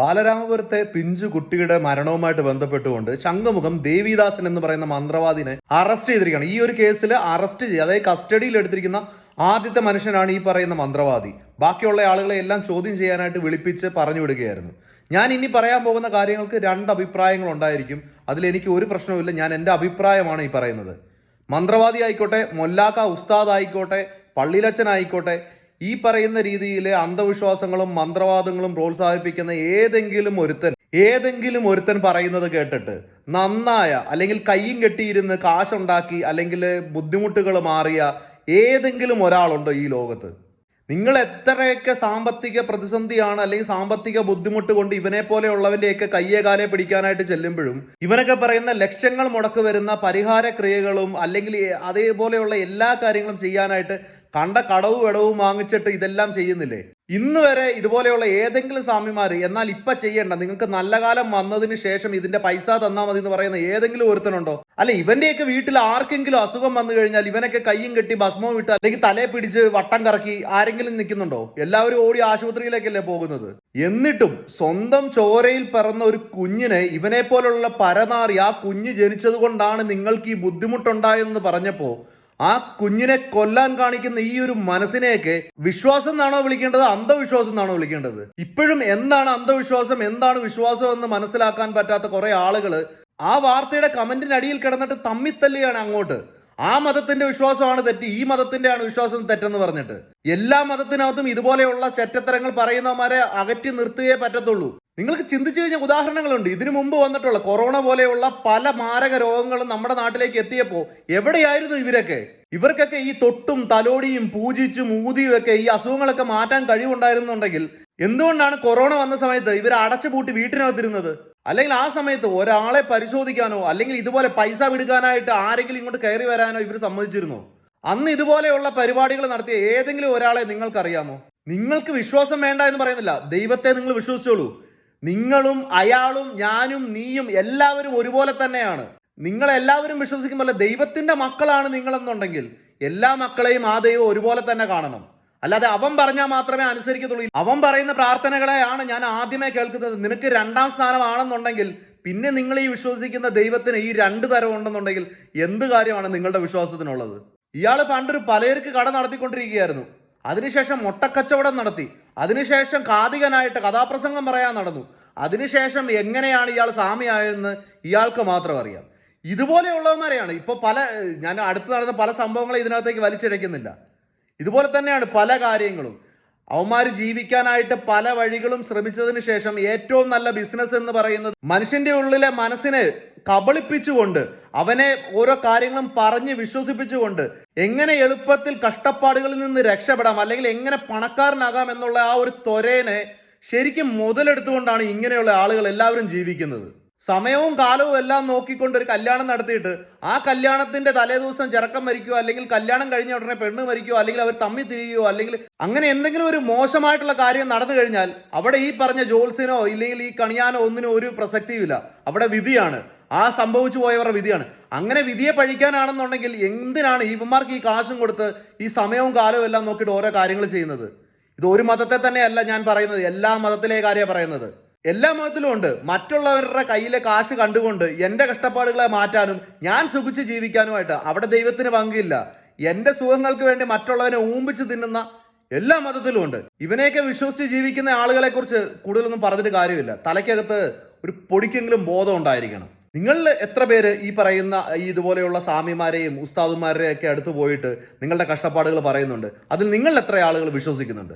ബാലരാമപുരത്തെ പിഞ്ചു കുട്ടിയുടെ മരണവുമായിട്ട് ബന്ധപ്പെട്ടുകൊണ്ട് ശംഖുമുഖം ദേവിദാസൻ എന്ന് പറയുന്ന മന്ത്രവാദിനെ അറസ്റ്റ് ചെയ്തിരിക്കുകയാണ്. ഈ ഒരു കേസിൽ അറസ്റ്റ് ചെയ്ത് അതായത് കസ്റ്റഡിയിൽ എടുത്തിരിക്കുന്ന ആദ്യത്തെ മനുഷ്യനാണ് ഈ പറയുന്ന മന്ത്രവാദി. ബാക്കിയുള്ള ആളുകളെ എല്ലാം ചോദ്യം ചെയ്യാനായിട്ട് വിളിപ്പിച്ച് പറഞ്ഞു വിടുകയായിരുന്നു. ഞാൻ ഇനി പറയാൻ പോകുന്ന കാര്യങ്ങൾക്ക് രണ്ട് അഭിപ്രായങ്ങൾ ഉണ്ടായിരിക്കും. അതിൽ എനിക്ക് ഒരു പ്രശ്നവുമില്ല ഞാൻ എന്റെ അഭിപ്രായമാണ് ഈ പറയുന്നത്. മന്ത്രവാദി ആയിക്കോട്ടെ മൊല്ലാക്ക ഉസ്താദ് ആയിക്കോട്ടെ പള്ളിയിലച്ചൻ ആയിക്കോട്ടെ ഈ പറയുന്ന രീതിയിൽ അന്ധവിശ്വാസങ്ങളും മന്ത്രവാദങ്ങളും പ്രോത്സാഹിപ്പിക്കുന്ന ഏതെങ്കിലും ഒരുത്തൻ ഏതെങ്കിലും ഒരുത്തൻ പറയുന്നത് കേട്ടിട്ട് നന്നായ അല്ലെങ്കിൽ കയ്യും കെട്ടിയിരുന്ന് കാശുണ്ടാക്കി അല്ലെങ്കിൽ ബുദ്ധിമുട്ടുകൾ മാറിയ ഏതെങ്കിലും ഒരാളുണ്ടോ ഈ ലോകത്ത്? നിങ്ങൾ എത്രയൊക്കെ സാമ്പത്തിക പ്രതിസന്ധിയാണ് അല്ലെങ്കിൽ സാമ്പത്തിക ബുദ്ധിമുട്ട് കൊണ്ട് ഇവനെ പോലെയുള്ളവന്റെയൊക്കെ കയ്യെ കാലെ പിടിക്കാനായിട്ട് ചെല്ലുമ്പോഴും ഇവനൊക്കെ പറയുന്ന ലക്ഷങ്ങൾ മുടക്ക് വരുന്ന പരിഹാര ക്രിയകളും അല്ലെങ്കിൽ അതേപോലെയുള്ള എല്ലാ കാര്യങ്ങളും ചെയ്യാനായിട്ട് കണ്ട കടവും ഇടവും വാങ്ങിച്ചിട്ട് ഇതെല്ലാം ചെയ്യുന്നില്ലേ? ഇന്ന് വരെ ഇതുപോലെയുള്ള ഏതെങ്കിലും സ്വാമിമാർ എന്നാൽ ഇപ്പൊ ചെയ്യേണ്ട നിങ്ങൾക്ക് നല്ല കാലം വന്നതിന് ശേഷം ഇതിന്റെ പൈസ തന്നാ മതി എന്ന് പറയുന്ന ഏതെങ്കിലും ഒരുത്തനുണ്ടോ? അല്ല ഇവന്റെയൊക്കെ വീട്ടിൽ ആർക്കെങ്കിലും അസുഖം വന്നു കഴിഞ്ഞാൽ ഇവനൊക്കെ കയ്യും കെട്ടി ഭസ്മവും ഇട്ട് അല്ലെങ്കിൽ തലയെ പിടിച്ച് വട്ടം കറക്കി ആരെങ്കിലും നിൽക്കുന്നുണ്ടോ? എല്ലാവരും ഓടി ആശുപത്രിയിലേക്കല്ലേ പോകുന്നത്? എന്നിട്ടും സ്വന്തം ചോരയിൽ പിറന്ന ഒരു കുഞ്ഞിനെ ഇവനെ പോലുള്ള പരനാറി ആ കുഞ്ഞ് ജനിച്ചത് കൊണ്ടാണ് നിങ്ങൾക്ക് ഈ ബുദ്ധിമുട്ടുണ്ടായെന്ന് പറഞ്ഞപ്പോ ആ കുഞ്ഞിനെ കൊല്ലാൻ കാണിക്കുന്ന ഈ ഒരു മനസ്സിനെയൊക്കെ വിശ്വാസം എന്നാണോ വിളിക്കേണ്ടത് അന്ധവിശ്വാസം എന്നാണോ വിളിക്കേണ്ടത്? ഇപ്പോഴും എന്താണ് അന്ധവിശ്വാസം എന്താണ് വിശ്വാസം എന്ന് മനസ്സിലാക്കാൻ പറ്റാത്ത കുറെ ആളുകൾ ആ വാർത്തയുടെ കമന്റിനടിയിൽ കിടന്നിട്ട് തമ്മിത്തല്ലിയാണ് അങ്ങോട്ട്. ആ മതത്തിന്റെ വിശ്വാസമാണ് തെറ്റ് ഈ മതത്തിന്റെയാണ് വിശ്വാസം തെറ്റെന്ന് പറഞ്ഞിട്ട്. എല്ലാ മതത്തിനകത്തും ഇതുപോലെയുള്ള ചെറ്റത്തരങ്ങൾ പറയുന്നവന്മാരെ അകറ്റി നിർത്തുകയേ പറ്റത്തുള്ളൂ. നിങ്ങൾക്ക് ചിന്തിച്ചു കഴിഞ്ഞാൽ ഉദാഹരണങ്ങളുണ്ട്. ഇതിനു മുമ്പ് വന്നിട്ടുള്ള കൊറോണ പോലെയുള്ള പല മാരക രോഗങ്ങളും നമ്മുടെ നാട്ടിലേക്ക് എത്തിയപ്പോൾ എവിടെയായിരുന്നു ഇവരൊക്കെ? ഇവർക്കൊക്കെ ഈ തൊട്ടും തലോടിയും പൂജിച്ചും ഊതിയും ഒക്കെ ഈ അസുഖങ്ങളൊക്കെ മാറ്റാൻ കഴിവുണ്ടായിരുന്നുണ്ടെങ്കിൽ എന്തുകൊണ്ടാണ് കൊറോണ വന്ന സമയത്ത് ഇവർ അടച്ചുപൂട്ടി വീട്ടിനകത്തിരുന്നത്? അല്ലെങ്കിൽ ആ സമയത്ത് ഒരാളെ പരിശോധിക്കാനോ അല്ലെങ്കിൽ ഇതുപോലെ പൈസ വിടുക്കാനായിട്ട് ആരെങ്കിലും ഇങ്ങോട്ട് കയറി വരാനോ ഇവർ സമ്മതിച്ചിരുന്നോ? അന്ന് ഇതുപോലെയുള്ള പരിപാടികൾ നടത്തിയ ഏതെങ്കിലും ഒരാളെ നിങ്ങൾക്കറിയാമോ? നിങ്ങൾക്ക് വിശ്വാസം വേണ്ട എന്ന് പറയുന്നില്ല. ദൈവത്തെ നിങ്ങൾ വിശ്വസിച്ചോളൂ. നിങ്ങളും അയാളും ഞാനും നീയും എല്ലാവരും ഒരുപോലെ തന്നെയാണ്. നിങ്ങൾ എല്ലാവരും വിശ്വസിക്കുമ്പോൾ ദൈവത്തിന്റെ മക്കളാണ് നിങ്ങളെന്നുണ്ടെങ്കിൽ എല്ലാ മക്കളെയും ആ ദൈവം ഒരുപോലെ തന്നെ കാണണം. അല്ലാതെ അവൻ പറഞ്ഞാൽ മാത്രമേ അനുസരിക്കത്തുള്ളൂ. അവൻ പറയുന്ന പ്രാർത്ഥനകളെയാണ് ഞാൻ ആദ്യമേ കേൾക്കുന്നത്. നിനക്ക് രണ്ടാം സ്ഥാനമാണെന്നുണ്ടെങ്കിൽ പിന്നെ നിങ്ങൾ ഈ വിശ്വസിക്കുന്ന ദൈവത്തിന് ഈ രണ്ട് തരം ഉണ്ടെന്നുണ്ടെങ്കിൽ എന്ത് കാര്യമാണ് നിങ്ങളുടെ വിശ്വാസത്തിനുള്ളത്? ഇയാൾ പണ്ടൊരു പലചരക്ക് കട നടത്തിക്കൊണ്ടിരിക്കുകയായിരുന്നു. അതിനുശേഷം മുട്ടക്കച്ചവടം നടത്തി. അതിനുശേഷം കാതികനായിട്ട് കഥാപ്രസംഗം പറയാൻ നടന്നു. അതിനുശേഷം എങ്ങനെയാണ് ഇയാൾ സ്വാമിയായതെന്ന് ഇയാൾക്ക് മാത്രം അറിയാം. ഇതുപോലെയുള്ളവന്മാരെയാണ്. ഇപ്പോൾ പല ഞാൻ അടുത്ത് നടന്ന പല സംഭവങ്ങളും ഇതിനകത്തേക്ക് വലിച്ചിഴയ്ക്കുന്നില്ല. ഇതുപോലെ തന്നെയാണ് പല കാര്യങ്ങളും. അവന്മാർ ജീവിക്കാനായിട്ട് പല വഴികളും ശ്രമിച്ചതിന് ശേഷം ഏറ്റവും നല്ല ബിസിനസ് എന്ന് പറയുന്നത് മനുഷ്യന്റെ ഉള്ളിലെ മനസ്സിനെ കബളിപ്പിച്ചുകൊണ്ട് അവനെ ഓരോ കാര്യങ്ങളും പറഞ്ഞ് വിശ്വസിപ്പിച്ചുകൊണ്ട് എങ്ങനെ എളുപ്പത്തിൽ കഷ്ടപ്പാടുകളിൽ നിന്ന് രക്ഷപ്പെടാം അല്ലെങ്കിൽ എങ്ങനെ പണക്കാരനാകാം എന്നുള്ള ആ ഒരു ത്വരേനെ ശരിക്കും മുതലെടുത്തുകൊണ്ടാണ് ഇങ്ങനെയുള്ള ആളുകൾ എല്ലാവരും ജീവിക്കുന്നത്. സമയവും കാലവും എല്ലാം നോക്കിക്കൊണ്ട് ഒരു കല്യാണം നടത്തിയിട്ട് ആ കല്യാണത്തിന്റെ തലേദിവസം ചെറുക്കം മരിക്കുകയോ അല്ലെങ്കിൽ കല്യാണം കഴിഞ്ഞ ഉടനെ പെണ്ണ് മരിക്കുകയോ അല്ലെങ്കിൽ അവർ തമ്മി തിരിയുകയോ അല്ലെങ്കിൽ അങ്ങനെ എന്തെങ്കിലും ഒരു മോശമായിട്ടുള്ള കാര്യം നടന്നു കഴിഞ്ഞാൽ അവിടെ ഈ പറഞ്ഞ ജോത്സ്യനോ ഇല്ലെങ്കിൽ ഈ കണിയാനോ ഒന്നിനോ ഒരു പ്രസക്തിയുമില്ല. അവിടെ വിധിയാണ്. ആ സംഭവിച്ചു പോയവരുടെ വിധിയാണ്. അങ്ങനെ വിധിയെ പഴിക്കാനാണെന്നുണ്ടെങ്കിൽ എന്തിനാണ് ഇവന്മാർക്ക് ഈ കാശും കൊടുത്ത് ഈ സമയവും കാലവും എല്ലാം നോക്കിയിട്ട് ഓരോ കാര്യങ്ങൾ ചെയ്യുന്നത്? ഇത് ഒരു മതത്തെ തന്നെയല്ല ഞാൻ പറയുന്നത്. എല്ലാ മതത്തിലെ കാര്യമാണ് പറയുന്നത്. എല്ലാ മതത്തിലും ഉണ്ട്. മറ്റുള്ളവരുടെ കയ്യിലെ കാശ് കണ്ടുകൊണ്ട് എന്റെ കഷ്ടപ്പാടുകളെ മാറ്റാനും ഞാൻ സുഖിച്ച് ജീവിക്കാനുമായിട്ട് അവിടെ ദൈവത്തിന് പങ്കില്ല. എന്റെ സുഖങ്ങൾക്ക് വേണ്ടി മറ്റുള്ളവനെ ഊമ്പിച്ച് തിന്നുന്ന എല്ലാ മതത്തിലും ഉണ്ട്. ഇവനെയൊക്കെ വിശ്വസിച്ച് ജീവിക്കുന്ന ആളുകളെ കുറിച്ച് കൂടുതലൊന്നും പറഞ്ഞിട്ട് കാര്യമില്ല. തലയ്ക്കകത്ത് ഒരു പൊടിക്കെങ്കിലും ബോധം ഉണ്ടായിരിക്കണം. നിങ്ങളിൽ എത്ര പേര് ഈ പറയുന്ന ഇതുപോലെയുള്ള സ്വാമിമാരെയും ഉസ്താദുമാരെയും ഒക്കെ അടുത്ത് പോയിട്ട് നിങ്ങളുടെ കഷ്ടപ്പാടുകൾ പറയുന്നുണ്ട്. അതിൽ നിങ്ങൾ എത്ര ആളുകൾ വിശ്വസിക്കുന്നുണ്ട്?